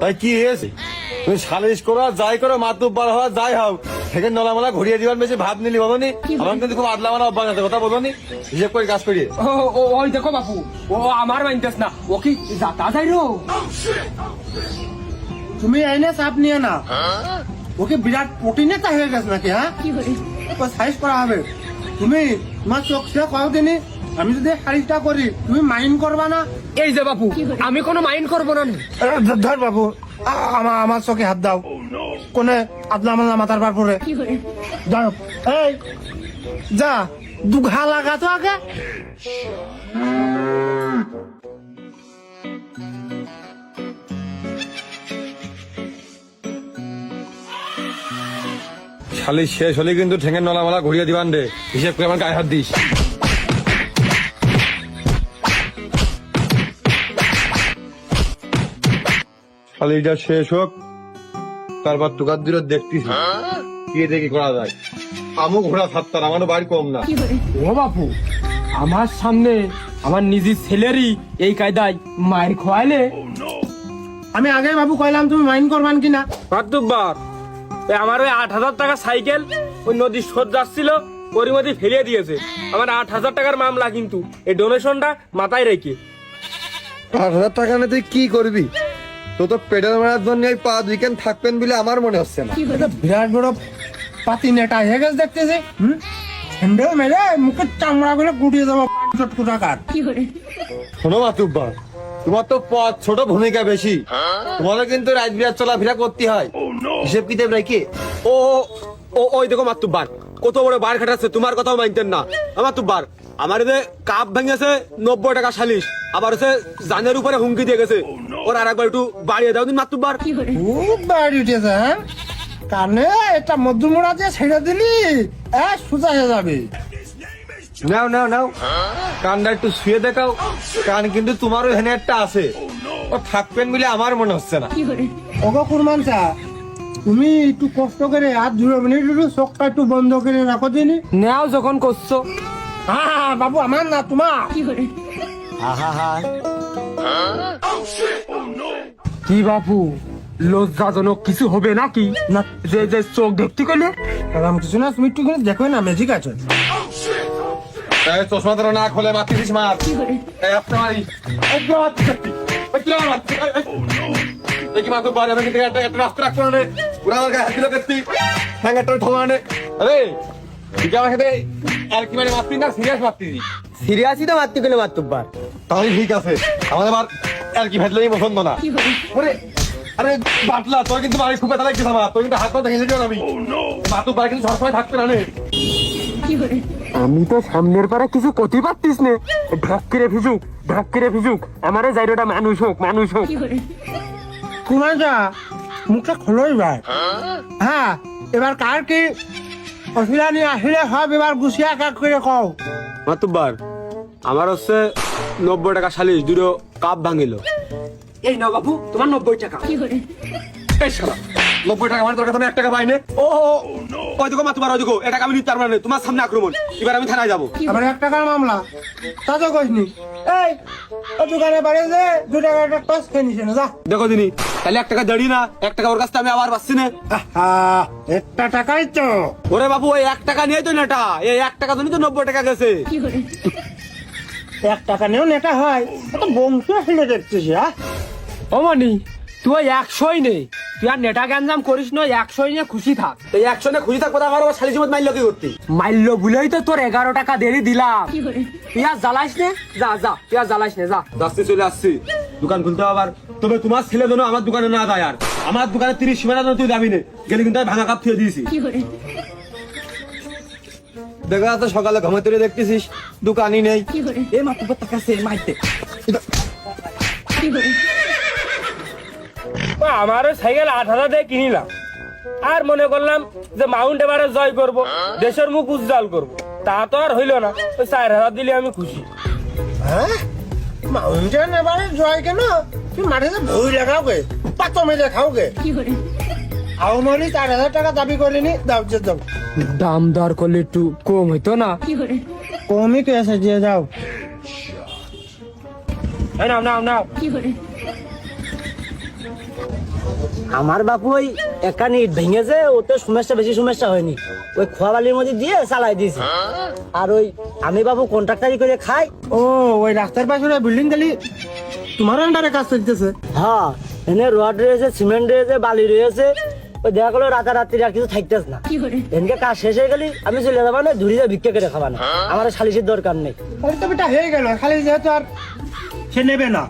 তাই কি হয়েছে? তুমি সালিশ করো যাই করো মাতুব্বার হওয়া যাই হও সেখানে নলামালা ঘুরিয়ে দিবার বেশি ভাব নিলি বলো নি আমার কিন্তু খুব আদলা মানা অভ্যাস আছে কথা বলো নি? হিসেব করে কাজ করিয়ে। ও ও ওই দেখো বাপু ও আমার মাইন্দাস না ও কি যাতা যাই রো তুমি এনে চাপ নিয়ে না। ওকে বিরাট প্রোটিনেতা হয়ে গেছে নাকি হ্যাঁ? সাইজ করা হবে। তুমি তোমার চোখ সে কতদিনই আমি যদি শাড়িটা করি তুমি মাইন্ড করবা না? এই যে বাপু আমি কোনো মাইন্ড করব না। ধর বাবু আ- আমার আমার চোখে হাত দাও। কোনে আদলা মাদলা মাথার বার পরে। যাও এই যা দুঘা লাগা তো আগে। সালিশ শেষ হলে কিন্তু ঠেঙের নলামালা ঘুরিয়ে দিবান রে। হিসেব করে আমার গায়ে হাত দিস। শালিটা শেষ হোক। তারপর তোকার দিলে দেখতিস কি দেখি করা যায়। আমও ঘোড়া সাতটার আমারও বাড়ি কম না। ও বাপু আমার সামনে আমার নিজের ছেলেরই এই কায়দায় মায়ের খোয়াইলে? আমি আগে বাবু কইলাম তুমি মাইন্ড করবান কিনা? মাতুব্বার আমার ওই আট হাজার টাকা সাইকেল ওই নদীর সোদ যাচ্ছিল মধ্যে ফেলিয়ে দিয়েছে। আমার আট হাজার টাকার মামলা কিন্তু। এই ডোনেশনটা মাথায় রেখে। আট হাজার টাকা নিয়ে তুই কি করবি? তো তো পেডাল মারার জন্য এই পাঁচ উইকেন্ড থাকবেন বলে আমার মনে হচ্ছে না। এটা বিরাট বড় পাতি নেটা হয়ে গেছে দেখতেছি হুম? হ্যান্ডেল মেরে মুখের চামড়া করে গুটিয়ে দেবো চটকু টাকার শোনো মাতুব্বার তোমার তো পথ ছোট ভূমিকা বেশি। তোমারও কিন্তু রাত বিরাট চলাফেরা করতে হয়। হিসেব কিতাব রেখে। ও ও- ও ওই দেখো মাতুব্বার কত বড় বার খাটাচ্ছে তোমার কথাও মানতেন না। আমার তুব্বার আমার যে কাপ ভেঙেছে নব্বই টাকা সালিশ। আবার হচ্ছে জানের উপরে হুমকি দিয়ে গেছে। ওর আর একবার একটু বাড়িয়ে দাও দিন মাতুব্বার খুব বাড়ি উঠেছে হ্যাঁ? কানে এটা মধ্যমোড়া দিয়ে ছেড়ে দিলি এ সোজা হয়ে যাবে। নাও নাও নাও। কানটা একটু শুয়ে দেখাও। কান কিন্তু তোমারও এখানে একটা আছে। ও থাকবেন বলে আমার মনে হচ্ছে না। ওগো কুরমান চা তুমি একটু কষ্ট করে আর দু মিনিট একটু চোখটা একটু বন্ধ করে রাখো দিনি নেও যখন করছ। হ্যাঁ বাবু আমার না তোমার। কি বাপু লজ্জাজনক কিছু হবে নাকি? না। যে যে চোখ দেখতে গেলে? কারণ কিছু না তুমি একটু দেখো না ম্যাজিক আছে। চশমা না খোলে মারতে দিস মার। পারে? আমি কিন্তু একটা- একটা রাস্তা রাখব না রে। আমার গায়ে হাত দিল কেত্তি। হ্যাঁ, একটা ঠোঙা নে। আরে, তুই আমার সাথে আর কি মানে মারতি না? সিরিয়াস মারতি সিরিয়াসই তো মারতে তাহলে ঠিক আছে। আমাদের আবার আর কি ভেটলেই পছন্দ না। ওরে আরে বাটলা তোর কিন্তু বাড়ি খুব ব্যথা লাগছে আমার তোর কিন্তু হাত পা দেখে যেতে আমি। মাতু বাড়ি কিন্তু সবসময় থাকবে না রে। আমি তো সামনের পারে কিছু করতে পারতিস নে। ঢক করে ভিজুক ঢক করে ভিজুক আমারে যাইরোটা মানুষ হোক মানুষ হোক। চা মুখটা খোলো ভাই হ্যাঁ এবার কার কি অসুবিধা নিয়ে আসলে সব এবার গুছিয়ে একা করে কও। মাতুব্বার আমার হচ্ছে নব্বই টাকা সালিশ দুটো কাপ ভাঙিল। এই নাও বাবু তোমার নব্বই টাকা। এই শালা নব্বই টাকা মানে তোর কাছে আমি এক টাকা পাইনি। ও, ওই দেখো মাতুব্বার ওই দেখো এটা আমি নিতে পারব না তোমার সামনে আক্রমণ। এবার আমি থানায় যাব। আবার এক টাকার মামলা? তা এই ও দোকানে বাড়ি যে দু টাকা একটা টস খেয়ে নিছে না যা। দেখো দিনি তাহলে এক টাকা দাঁড়ি না এক টাকা ওর কাছ থেকে আমি আবার পাচ্ছি না। আহা, একটা টাকাই তো। ওরে বাবু ওই এক টাকা নিয়ে তো নেটা। এই এক টাকা জন্য তো নব্বই টাকা গেছে। এক টাকা নিয়েও নেটা হয় তো বংশ হেলে দেখছিস হ্যাঁ ও মানি তুই একশোই নেই তুই আর নেটা গ্যাঞ্জাম করিস না একশোই নিয়ে খুশি থাক। এই একশনে খুঁজে থাকব তো আমার আবার শালি জীবন মাইল কি করতে বলেই তো তোর এগারো টাকা দেরি দিলাম। তুই আর জ্বালাইস নে? যা যা তুই আর জ্বালাইস নে যা। যাচ্ছি চলে আসছি। দোকান খুলতে আবার। তবে তোমার ছেলে যেন আমার দোকানে না যায় আর। আমার দোকানে তিরিশ সীমানা যেন তুই যাবি না। গেলে কিন্তু আমি ভাঙা কাপ থুয়ে দিয়েছি। দেখা যাচ্ছে সকালে ঘুমে তুলে দেখতেছিস দোকানই নেই। এ মা তুই টাকা সে মাইতে। আমার সাইকেল আট হাজার দিয়ে কিনিলাম। আর মনে করলাম যে মাউন্ট এবারে জয় করব দেশের মুখ উজ্জ্বল করব। তা তো আর হইল না ওই চার হাজার দিলে আমি খুশি। হ্যাঁ? মাউন্টেন এবারে জয় কেন? তুই মাঠে ভুই লাগাও গে পাতো মেরে খাও গে আওমারি চার হাজার টাকা দাবি করিনি দাও যে দাও। দাম দর করলে একটু কম হইতো না? কমই কে আছে যে যাও নাও নাও নাও। আমার বাপু ওই একানি ইট ভেঙেছে ওতে সমস্যা বেশি সমস্যা হয়নি। ওই খোয়া বালির মধ্যে দিয়ে চালাই দিয়েছে। আর ওই আমি বাবু কন্ট্রাক্টারি করে খাই। ও ওই রাস্তার পাশে বিল্ডিং গেলি তোমার আন্ডারে কাজ চলতেছে? হ্যাঁ এনে রড রয়েছে সিমেন্ট রয়েছে বালি রয়েছে। ওই দেখা গেলো রাতারাত্রি আর কিছু থাকতেছ না। এনকে কাজ শেষ হয়ে গেলি আমি চলে যাব না ধুরি ভিক্ষা করে খাবা না। আমার সালিশের দরকার নেই। ওই তো বেটা হয়ে গেল খালি যেহেতু আর সে নেবে না।